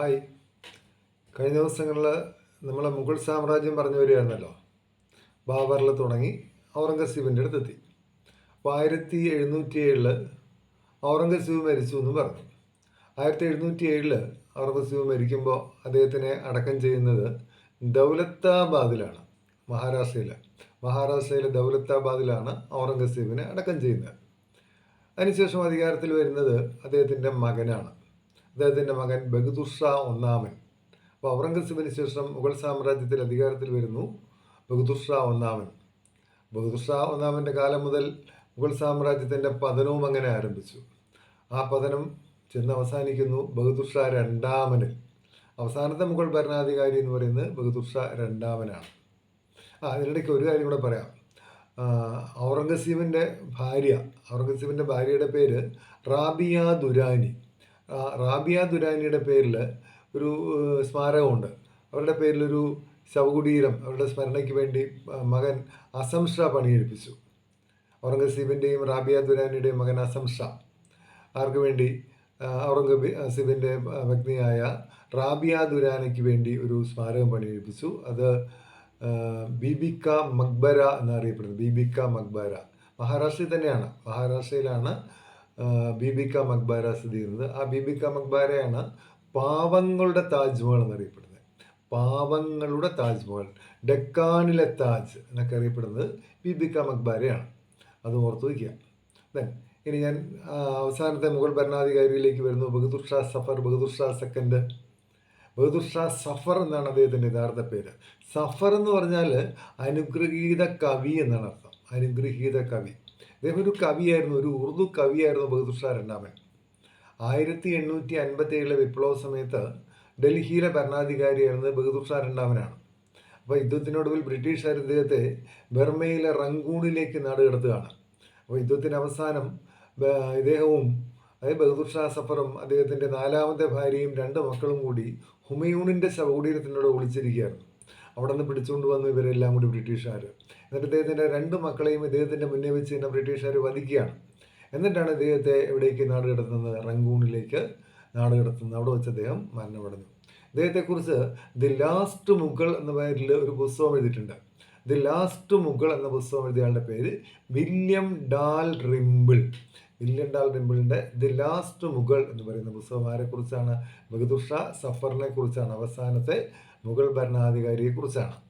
Hi. കഴിഞ്ഞ ദിവസങ്ങളിൽ നമ്മൾ മുഗൾ സാമ്രാജ്യം പറഞ്ഞു വരികയായിരുന്നല്ലോ. ബാബറിൽ തുടങ്ങി ഔറംഗസീബിന്റെ അടുത്തെത്തി. അപ്പോൾ ആയിരത്തി എഴുന്നൂറ്റി ഏഴിൽ ഔറംഗസീബ് മരിച്ചു എന്ന് പറഞ്ഞു. ആയിരത്തി എഴുന്നൂറ്റി ഏഴിൽ ഔറംഗസീബ് മരിക്കുമ്പോൾ അദ്ദേഹത്തിനെ അടക്കം ചെയ്യുന്നത് ദൗലത്താബാദിലാണ് മഹാരാഷ്ട്രയിലെ. മഹാരാഷ്ട്രയിലെ ദൗലത്താബാദിലാണ് ഔറംഗസീബിനെ അടക്കം ചെയ്യുന്നത്. അതിനുശേഷം അധികാരത്തിൽ വരുന്നത് അദ്ദേഹത്തിന്റെ മകനാണ്. അദ്ദേഹത്തിന്റെ മകൻ ബഹദുർഷാ ഒന്നാമൻ. അപ്പോൾ ഔറംഗസീബിന് ശേഷം മുഗൾ സാമ്രാജ്യത്തിൽ അധികാരത്തിൽ വരുന്നു ബഹദുർഷാ ഒന്നാമൻ. ബഹദുർഷാ ഒന്നാമന്റെ കാലം മുതൽ മുഗൾ സാമ്രാജ്യത്തിന്റെ പതനവും അങ്ങനെ ആരംഭിച്ചു. ആ പതനം ചെന്ന് അവസാനിക്കുന്നു ബഹദുർഷാ രണ്ടാമന്. അവസാനത്തെ മുഗൾ ഭരണാധികാരി എന്ന് പറയുന്നത് ബഹദുർഷാ രണ്ടാമനാണ്. ആ അതിനിടയ്ക്ക് ഒരു കാര്യം കൂടെ പറയാം. ഔറംഗസീബിന്റെ ഭാര്യ ഔറംഗസീബിന്റെ ഭാര്യയുടെ പേര് റാബിയ ദുരാനി. റാബിയ ദുരാനിയുടെ പേരിൽ ഒരു സ്മാരകമുണ്ട്. അവരുടെ പേരിലൊരു ശവകുടീരം അവരുടെ സ്മരണയ്ക്ക് വേണ്ടി മകൻ അസം ഷാ പണിയെടുപ്പിച്ചു. ഔറംഗസീബിന്റെയും റാബിയ ദുരാനിയുടെയും മകൻ അസം ഷാ. ആർക്ക് വേണ്ടി? ഔറംഗസീബിന്റെ പത്നിയായ റാബിയ ദുരാനയ്ക്ക് വേണ്ടി ഒരു സ്മാരകം പണിയെടുപ്പിച്ചു. അത് ബീബിക്ക മക്ബര എന്നറിയപ്പെടുന്നത് ബീബിക്ക മക്ബര. മഹാരാഷ്ട്രയിൽ തന്നെയാണ്. മഹാരാഷ്ട്രയിലാണ് ബീബിക്ക മക്ബാര സ്ഥിതി ചെയ്യുന്നത് ആ ബീബിക്ക മക്ബാരയാണ് പാവങ്ങളുടെ താജ്മഹൽ എന്നറിയപ്പെടുന്നത്. പാവങ്ങളുടെ താജ്മഹൽ ഡെക്കാനിലെ താജ് എന്നൊക്കെ അറിയപ്പെടുന്നത് ബീബിക്ക മക്ബാരയാണ്. അത് ഓർത്ത് വയ്ക്കുക. ദെൻ ഇനി ഞാൻ അവസാനത്തെ മുഗൾ ഭരണാധികാരിയിലേക്ക് വരുന്നു. ബഹദൂർ ഷാ സഫർ ബഹദൂർ ഷാ സെക്കൻഡ്. ബഹദൂർ ഷാ സഫർ എന്നാണ് അദ്ദേഹത്തിന്റെ യഥാർത്ഥ പേര്. സഫർ എന്ന് പറഞ്ഞാൽ അനുഗ്രഹീത കവി എന്നാണ് അർത്ഥം. അനുഗ്രഹീത കവി. അദ്ദേഹം ഒരു കവിയായിരുന്നു ഒരു ഉറുദു കവിയായിരുന്നു ബഹദൂർ ഷാ രണ്ടാമൻ. ആയിരത്തി എണ്ണൂറ്റി അൻപത്തി ഏഴിലെ വിപ്ലവ സമയത്ത് ഡൽഹിയിലെ ഭരണാധികാരിയായിരുന്നത് ബഹദൂർ ഷാ രണ്ടാമനാണ് അപ്പോൾ യുദ്ധത്തിനൊടുവിൽ ബ്രിട്ടീഷുകാർ ഇദ്ദേഹത്തെ ബർമയിലെ റങ്കൂണിലേക്ക് നാടുകടത്തുകയാണ്. അപ്പോൾ യുദ്ധത്തിന് അവസാനം ഇദ്ദേഹവും അതായത് ബഹദൂർ ഷാ സഫറും അദ്ദേഹത്തിന്റെ നാലാമത്തെ ഭാര്യയും രണ്ട് മക്കളും കൂടി ഹുമയൂണിന്റെ ശവകുടീരത്തിനോട് ഒളിച്ചിരിക്കുകയായിരുന്നു. അവിടെ നിന്ന് പിടിച്ചുകൊണ്ട് വന്നു ഇവരെല്ലാം കൂടി ബ്രിട്ടീഷുകാർ. എന്നിട്ട് ഇദ്ദേഹത്തിന്റെ രണ്ട് മക്കളെയും ഇദ്ദേഹത്തിന്റെ മുന്നേ വെച്ച് തന്നെ ബ്രിട്ടീഷുകാർ വധിക്കുകയാണ്. എന്നിട്ടാണ് ഇദ്ദേഹത്തെ എവിടേക്ക് നാട് കടത്തുന്നത് റങ്കൂണിലേക്ക് നാട് കടത്തുന്നത് അവിടെ വെച്ച് അദ്ദേഹം മരണമടഞ്ഞു ഇദ്ദേഹത്തെക്കുറിച്ച് ദി ലാസ്റ്റ് മുഗൾ എന്ന പേരിൽ ഒരു പുസ്തകം എഴുതിയിട്ടുണ്ട്. ദി ലാസ്റ്റ് മുഗൾ എന്ന പുസ്തകം എഴുതിയ ആളുടെ പേര് വില്യം ഡാൽ റിംബിൾ വില്യം ഡാൽ ടെമ്പിളിന്റെ ദി ലാസ്റ്റ് മുഗൾ എന്ന് പറയുന്ന പുസ്തകം ആരെക്കുറിച്ചാണ് ബഹദൂർ ഷാ സഫറിനെ കുറിച്ചാണ്. അവസാനത്തെ മുഗൾ ഭരണാധികാരിയെ കുറിച്ചാണ്.